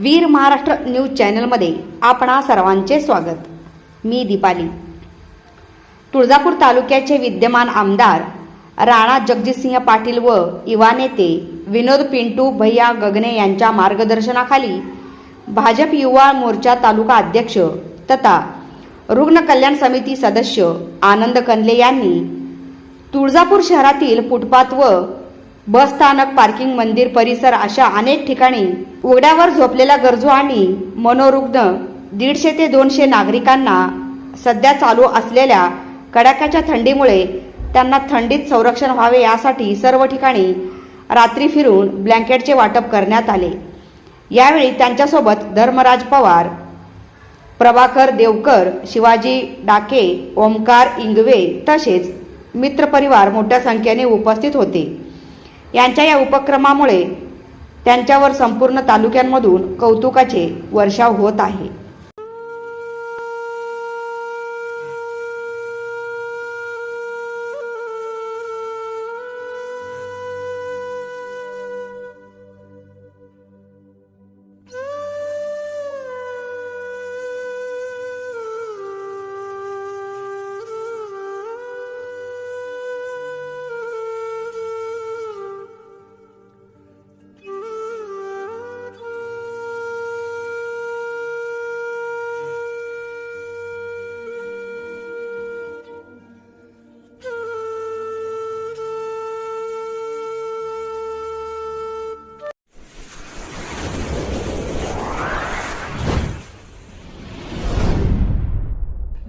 वीर Maharashtra news चॅनलमध्ये आपणा सर्वांचे स्वागत. मी दीपाली. तुळजापूर तालुक्याचे विद्यमान आमदार राणा जगजितसिंह पाटील व युवा नेते विनोद पिंटू भैया गगने यांच्या मार्गदर्शनाखाली भाजप युवा मोर्चा तालुका अध्यक्ष तथा रुग्ण कल्याण समिती सदस्य आनंद कंदले यांनी तुळजापूर शहरातील फुटपाथ व बस स्थानक पार्किंग मंदिर परिसर अशा अनेक ठिकाणी उघड्यावर झोपलेल्या गरजू आणि मनोरुग्ण दीडशे ते दोनशे नागरिकांना सध्या चालू असलेल्या कडाक्याच्या थंडीमुळे त्यांना थंडीत संरक्षण व्हावे यासाठी सर्व ठिकाणी रात्री फिरून ब्लँकेटचे वाटप करण्यात आले. यावेळी त्यांच्यासोबत धर्मराज पवार प्रभाकर देवकर शिवाजी डाके ओमकार इंगवे तसेच मित्रपरिवार मोठ्या संख्येने उपस्थित होते. यांच्या या उपक्रमामुळे त्यांच्यावर संपूर्ण तालुक्यांमधून कौतुकाचे वर्षाव होत आहे.